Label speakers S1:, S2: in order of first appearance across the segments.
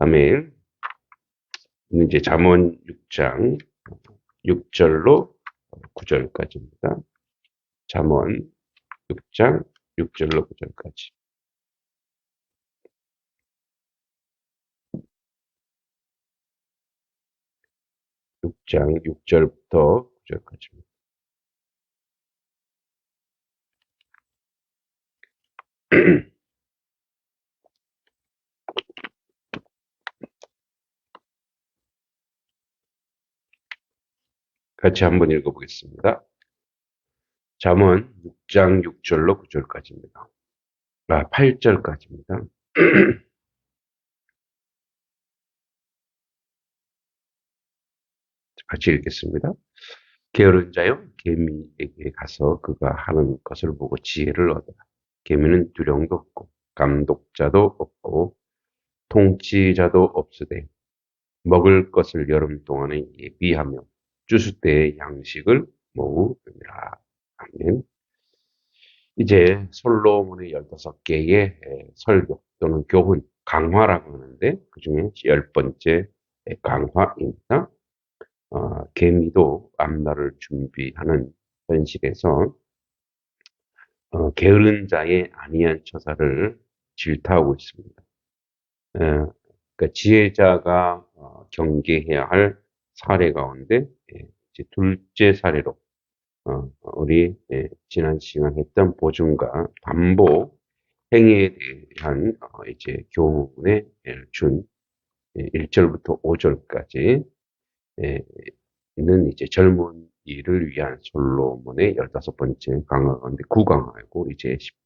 S1: 다음에 이제 잠언 6장 6절로 9절까지입니다. 잠언 6장 6절로 9절까지. 육장 6절부터 9절까지입니다. 같이 한번 읽어보겠습니다. 잠언 6장 6절로 9절까지입니다. 아, 8절까지입니다. 같이 읽겠습니다. 게으른 자여 개미에게 가서 그가 하는 것을 보고 지혜를 얻어라. 개미는 두령도 없고 감독자도 없고 통치자도 없으되 먹을 것을 여름 동안에 예비하며 주수 때의 양식을 모으느니라. 아멘. 이제 솔로몬의 15개의 설교 또는 교훈, 강화라고 하는데 그 중에 열 번째 강화입니다. 어, 개미도 앞날을 준비하는 현실에서 어, 게으른 자의 아니한 처사를 질타하고 있습니다. 에, 그러니까 지혜자가 어, 경계해야 할 사례 가운데 예, 이제 둘째 사례로 어, 우리 예, 지난 시간 했던 보증과 반복 행위에 대한 어, 이제 교훈에 준 예, 1절부터 5절까지 예, 있는 이제 젊은 이를 위한 솔로몬의 15번째 강화 가운데 9강화고 이제 10,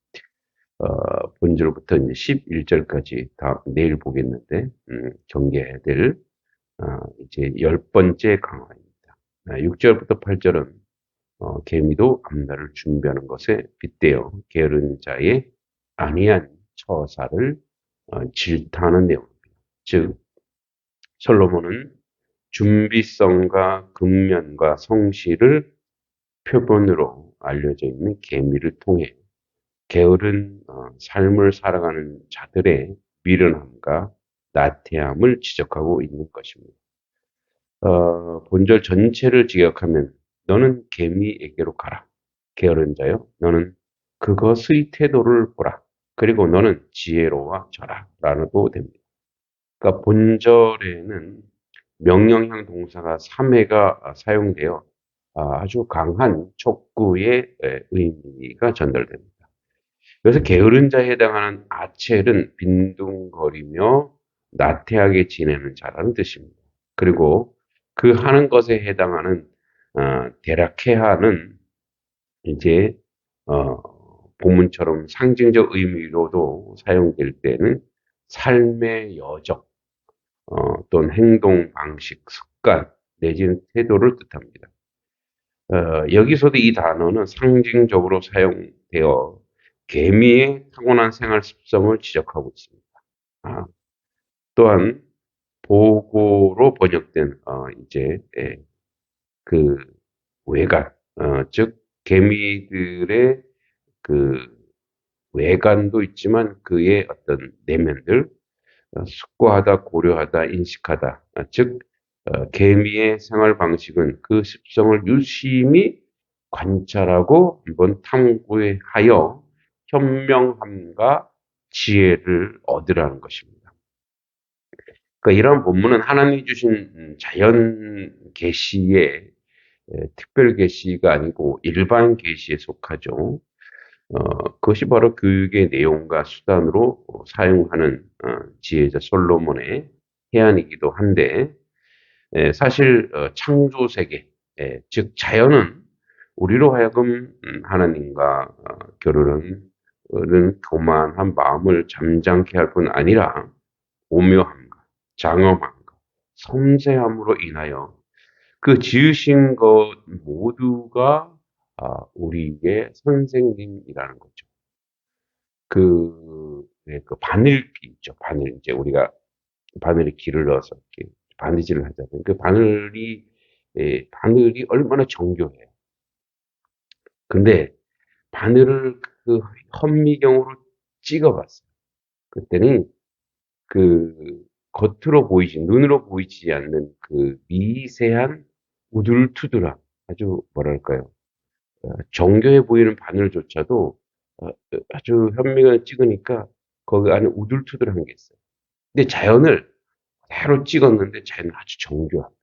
S1: 어, 본절부터 이제 11절까지 다 내일 보겠는데 음, 경계해야 될 어, 이제 열 번째 강화입니다. 6절부터 8절은 어, 개미도 앞날을 준비하는 것에 빗대어 게으른 자의 아니한 처사를 어, 질타하는 내용입니다. 즉 솔로몬은 준비성과 근면과 성실을 표본으로 알려져 있는 개미를 통해 게으른 어, 삶을 살아가는 자들의 미련함과 나태함을 지적하고 있는 것입니다. 어, 본절 전체를 지적하면 너는 개미에게로 가라. 게으른 자여 너는 그것의 태도를 보라. 그리고 너는 지혜로워 져라. 라고 됩니다. 그러니까 본절에는 명령형 동사가 3회가 사용되어 아주 강한 촉구의 의미가 전달됩니다. 그래서 게으른 자에 해당하는 아첼은 빈둥거리며 나태하게 지내는 자라는 뜻입니다. 그리고 그 하는 것에 해당하는 어, 대략해하는 이제 어, 본문처럼 상징적 의미로도 사용될 때는 삶의 여적 어, 또는 행동 방식, 습관 내지는 태도를 뜻합니다. 어, 여기서도 이 단어는 상징적으로 사용되어 개미의 타고난 생활 습성을 지적하고 있습니다. 아, 또한 보고로 번역된 어, 이제 예, 그 외관, 어, 즉 개미들의 그 외관도 있지만 그의 어떤 내면들 어, 숙고하다, 고려하다, 인식하다. 아, 즉 어, 개미의 생활 방식은 그 습성을 유심히 관찰하고 한번 탐구하여 현명함과 지혜를 얻으라는 것입니다. 그러니까 이러한 본문은 하나님이 주신 자연 계시의 특별 계시가 아니고 일반 계시에 속하죠. 어, 그것이 바로 교육의 내용과 수단으로 사용하는 어, 지혜자 솔로몬의 해안이기도 한데 에, 사실 어, 창조 세계, 에, 즉 자연은 우리로 하여금 음, 하나님과 어, 결혼은 교만한 마음을 잠잠케 할 뿐 아니라 오묘함과 장엄함과 섬세함으로 인하여 그 지으신 것 모두가 아, 우리의 선생님이라는 거죠. 그, 네, 그 바늘기 있죠. 바늘. 이제 우리가 바늘에 기를 넣어서 이렇게 바느질을 하잖아요. 그 바늘이, 예, 바늘이 얼마나 정교해요. 근데 바늘을 그 현미경으로 찍어봤어요. 그때는 그 겉으로 보이지, 눈으로 보이지 않는 그 미세한 우둘투둘함, 아주 뭐랄까요. 어, 정교해 보이는 바늘조차도 어, 아주 현미가 찍으니까 거기 안에 우둘투둘한 게 있어요. 근데 자연을 그대로 찍었는데 자연은 아주 정교합니다.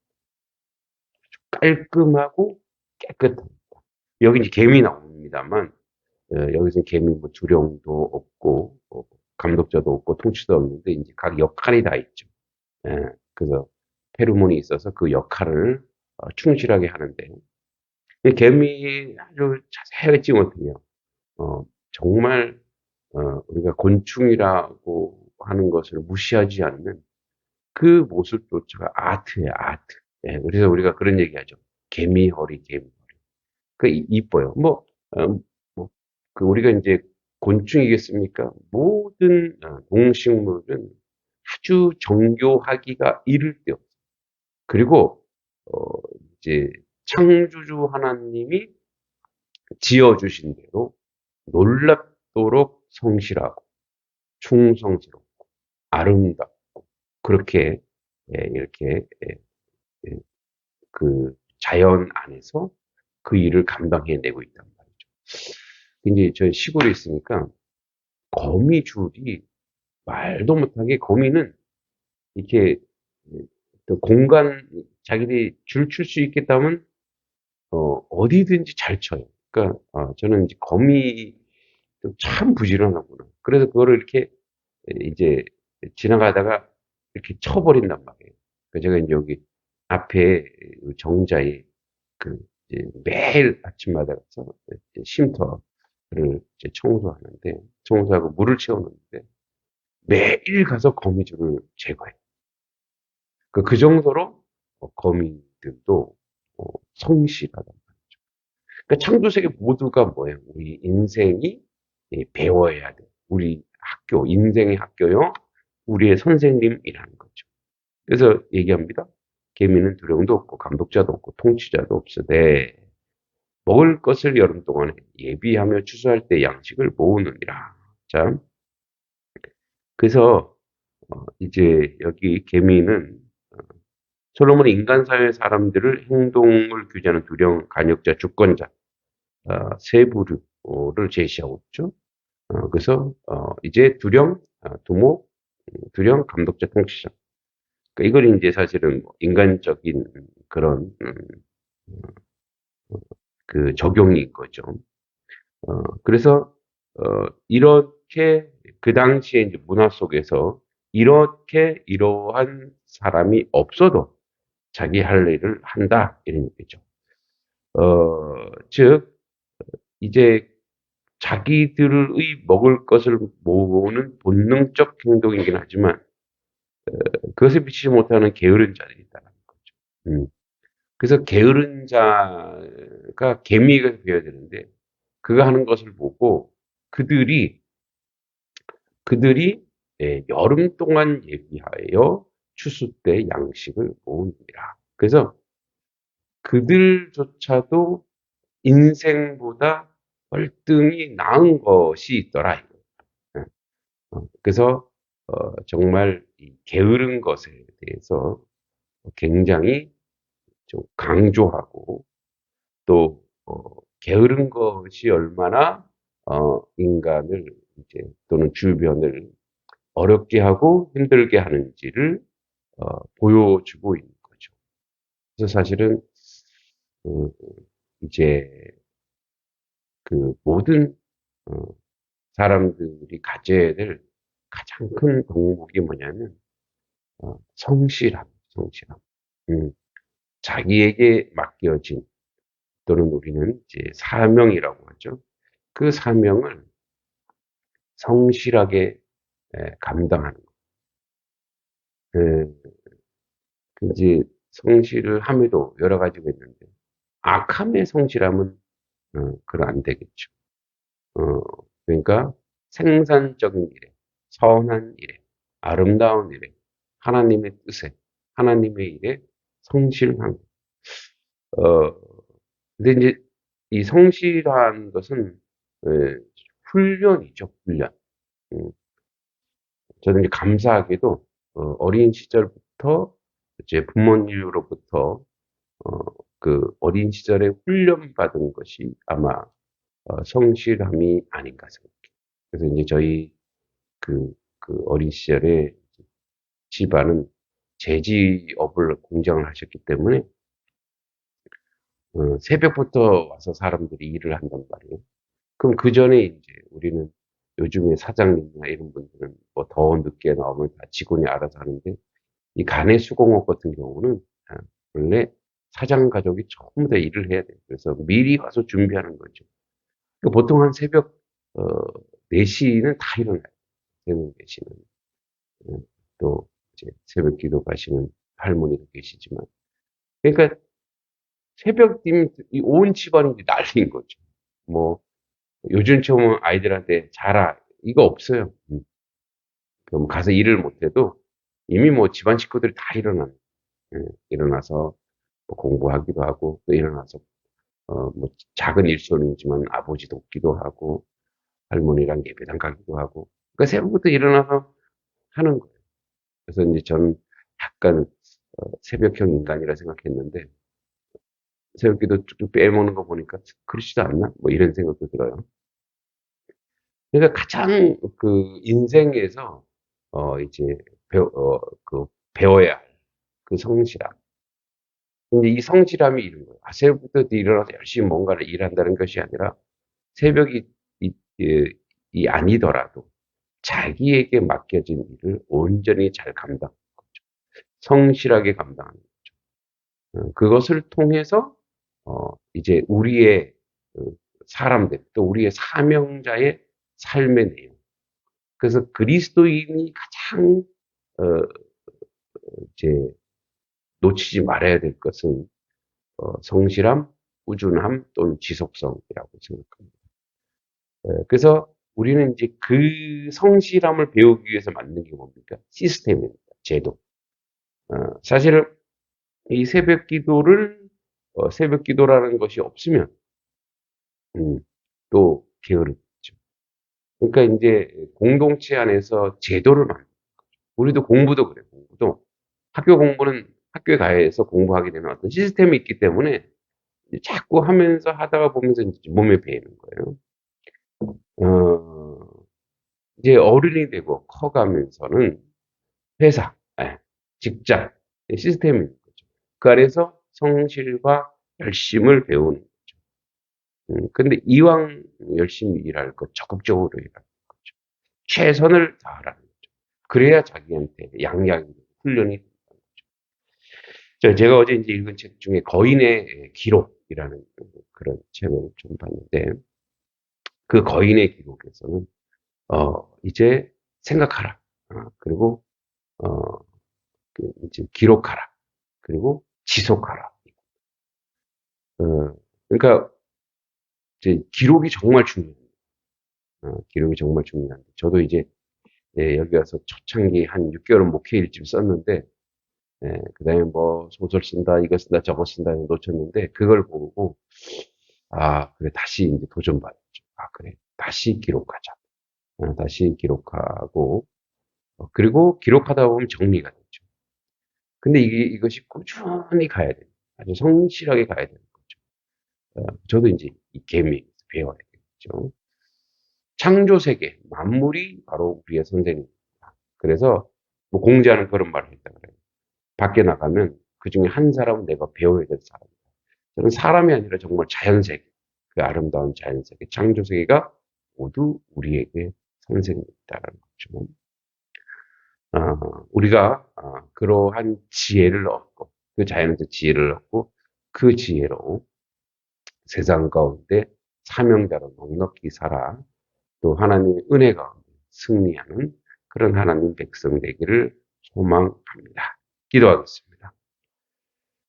S1: 아주 깔끔하고 깨끗합니다. 여기 이제 개미 나옵니다만 어, 여기서 개미 뭐 두령도 없고 어, 감독자도 없고 통치도 없는데 이제 각 역할이 다 있죠. 예, 그래서 페르몬이 있어서 그 역할을 어, 충실하게 하는데 이 개미 아주 자세하게 찍었거든요. 어, 정말 어, 우리가 곤충이라고 하는 것을 무시하지 않는 그 모습조차가 아트예요, 아트. 예, 그래서 우리가 그런 얘기하죠. 개미 허리, 개미 허리. 그 이- 이뻐요. 뭐, 어, 뭐, 그 우리가 이제 곤충이겠습니까? 모든 어, 동식물은 아주 정교하기가 이를 데 없어요. 그리고 어, 이제 창조주 하나님이 지어주신 대로 놀랍도록 성실하고 충성스럽고 아름답고 그렇게 예, 이렇게 예, 예, 그 자연 안에서 그 일을 감당해내고 있단 말이죠. 이제 저 시골에 있으니까 거미줄이 말도 못하게 거미는 이렇게 또 공간 자기들이 줄칠수 있겠다면 어, 어디든지 잘 쳐요. 그러니까 어, 저는 이제 거미 참 부지런하구나. 그래서 그거를 이렇게 이제 지나가다가 이렇게 쳐버린단 말이에요. 그래서 제가 이제 여기 앞에 정자에 그 매일 아침마다 가서 쉼터 를 이제 청소하는데 청소하고 물을 채우는데 매일 가서 거미줄을 제거해요. 그, 그 정도로 어, 거미들도 어, 성실하단 말이죠. 그러니까 창조세계 모두가 뭐예요? 우리 인생이 예, 배워야 돼. 우리 학교, 인생의 학교요. 우리의 선생님이라는 거죠. 그래서 얘기합니다. 개미는 두령도 없고 감독자도 없고 통치자도 없으되 먹을 것을 여름 동안에 예비하며 추수할 때 양식을 모으느니라. 자, 그래서 어, 이제 여기 개미는 어, 솔로몬이 인간 사회 사람들을 행동을 규제하는 두령, 간역자, 주권자 어, 세 부류를 제시하고 있죠. 어, 그래서 어, 이제 두령, 어, 두목, 음, 두령, 감독자, 통치자. 그러니까 이걸 이제 사실은 뭐 인간적인 그런 음, 어, 그 적용인 거죠. 어, 그래서 어, 이렇게 그 당시에 이제 문화 속에서 이렇게 이러한 사람이 없어도 자기 할 일을 한다 이런 얘기죠. 어, 즉 이제 자기들의 먹을 것을 모으는 본능적 행동이긴 하지만 어, 그것을 미치지 못하는 게으른 자들이 있다는 거죠. 음. 그래서 게으른 자가 개미가 되어야 되는데 그가 하는 것을 보고 그들이 그들이 예, 여름 동안 예비하여 추수 때 양식을 모으니라. 그래서 그들조차도 인생보다 월등히 나은 것이 있더라. 이거. 예. 어, 그래서 어, 정말 이 게으른 것에 대해서 굉장히 좀 강조하고 또 어, 게으른 것이 얼마나 어, 인간을 이제 또는 주변을 어렵게 하고 힘들게 하는지를 어, 보여주고 있는 거죠. 그래서 사실은 음, 이제 그 모든 어, 사람들이 가져야 될 가장 큰 덕목이 뭐냐면 어, 성실함, 성실함. 음, 자기에게 맡겨진 또는 우리는 이제 사명이라고 하죠. 그 사명을 성실하게 에, 감당하는 것. 에, 그 이제 성실을 함에도 여러 가지가 있는데 악함의 성실함은 어, 그럼 안 되겠죠. 어, 그러니까 생산적인 일에, 선한 일에, 아름다운 일에, 하나님의 뜻에, 하나님의 일에 성실한 것. 어, 근데 이제 이 성실한 것은 에, 훈련이죠, 훈련. 음. 저는 이제 감사하게도 어, 린 시절부터 제 부모님으로부터 어, 그 어린 시절에 훈련받은 것이 아마 어, 성실함이 아닌가 생각해요. 그래서 이제 저희 그, 그 어린 시절에 집안은 제지업을 공장을 하셨기 때문에 어, 새벽부터 와서 사람들이 일을 한단 말이에요. 그럼 그 전에 이제 우리는 요즘에 사장님이나 이런 분들은 뭐 더 늦게 나오면 다 직원이 알아서 하는데 이 간의 수공업 같은 경우는 아, 원래 사장 가족이 전부 다 일을 해야 돼요. 그래서 미리 와서 준비하는 거죠. 그러니까 보통 한 새벽 어, 4시는 다 일어나요. 새벽 4시는. 어, 또 이제 새벽 기도 가시는 할머니도 계시지만 그러니까 새벽쯤 온 집안이 난리인 거죠. 뭐 요즘처럼 아이들한테 자라 이거 없어요. 음. 그럼 가서 일을 못해도 이미 뭐 집안 식구들이 다 일어나요. 예, 일어나서 뭐 공부하기도 하고 또 일어나서 어, 뭐 작은 일손이지만 아버지 돕기도 하고 할머니랑 예배당 가기도 하고 그러니까 새벽부터 일어나서 하는 거예요. 그래서 이제 저는 약간 어, 새벽형 인간이라 생각했는데 새벽기도 쭉쭉 빼먹는 거 보니까 그렇지도 않나? 뭐 이런 생각도 들어요. 그러니까 가장 그 인생에서 어 이제 배워 어, 그 배워야 할 그 성실함. 근데 이 성실함이 이런 거예요. 아, 새벽부터 일어나서 열심히 뭔가를 일한다는 것이 아니라 새벽이 이, 이, 이 아니더라도 자기에게 맡겨진 일을 온전히 잘 감당하는 거죠. 성실하게 감당하는 거죠. 어, 그것을 통해서 어, 이제 우리의 그 사람들 또 우리의 사명자의 삶의 내용. 그래서 그리스도인이 가장 어, 이제 놓치지 말아야 될 것은 어, 성실함, 꾸준함 또는 지속성이라고 생각합니다. 어, 그래서 우리는 이제 그 성실함을 배우기 위해서 만든 게 뭡니까? 시스템입니다. 제도. 어, 사실은 이 새벽 기도를 어, 새벽 기도라는 것이 없으면 음, 또 게으르죠. 그러니까 이제 공동체 안에서 제도를 만드는 거죠. 우리도 공부도 그래요. 공부도 학교 공부는 학교에 가서 공부하게 되면 어떤 시스템이 있기 때문에 자꾸 하면서 하다가 보면서 몸에 배이는 거예요. 어, 이제 어른이 되고 커가면서는 회사, 예, 직장, 시스템이 있는 거죠. 그 안에서 성실과 열심을 배우는 거죠. 음, 근데 이왕 열심히 일할 것, 적극적으로 일하는 거죠. 최선을 다하라는 거죠. 그래야 자기한테 양양 훈련이 된다는 거죠. 제가 어제 이제 읽은 책 중에 거인의 기록이라는 그런 책을 좀 봤는데, 그 거인의 기록에서는, 어, 이제 생각하라. 어, 그리고, 어, 그 이제 기록하라. 그리고 지속하라. 어, 그러니까 이제 기록이 정말 중요합니다. 어, 기록이 정말 중요한데 저도 이제 예, 여기 와서 초창기 한 6개월은 목회 일집 썼는데 예, 그 다음에 뭐 소설 쓴다 이거 쓴다 저거 쓴다 놓쳤는데 그걸 보고 아 그래 다시 이제 도전받았죠. 아 그래 다시 기록하자. 어, 다시 기록하고 어, 그리고 기록하다 보면 정리가 되죠. 근데 이게 이것이 꾸준히 가야 돼요. 아주 성실하게 가야 돼요. 어, 저도 이제 이 개미 배워야 되겠죠. 창조 세계, 만물이 바로 우리의 선생님입니다. 그래서 뭐 공자는 그런 말을 했다 그래요. 밖에 나가면 그 중에 한 사람은 내가 배워야 될 사람이다. 저는 사람이 아니라 정말 자연 세계, 그 아름다운 자연 세계, 창조 세계가 모두 우리에게 선생님이다라는 거죠. 어, 우리가 어, 그러한 지혜를 얻고 그 자연에서 지혜를 얻고 그 지혜로 세상 가운데 사명자로 넉넉히 살아 또 하나님의 은혜 가운데 승리하는 그런 하나님 백성 되기를 소망합니다. 기도하겠습니다.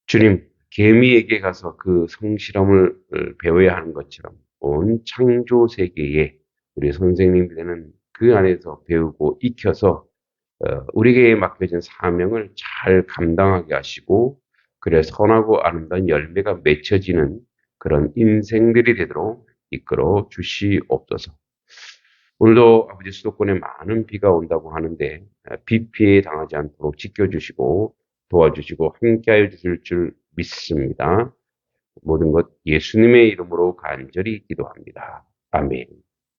S1: 주님, 개미에게 가서 그 성실함을 배워야 하는 것처럼 온 창조 세계에 우리 선생님이 되는 그 안에서 배우고 익혀서 어, 우리에게 맡겨진 사명을 잘 감당하게 하시고 그래 선하고 아름다운 열매가 맺혀지는 그런 인생들이 되도록 이끌어 주시옵소서. 오늘도 아버지 수도권에 많은 비가 온다고 하는데 비 피해 당하지 않도록 지켜주시고 도와주시고 함께하여 주실 줄 믿습니다. 모든 것 예수님의 이름으로 간절히 기도합니다. 아멘.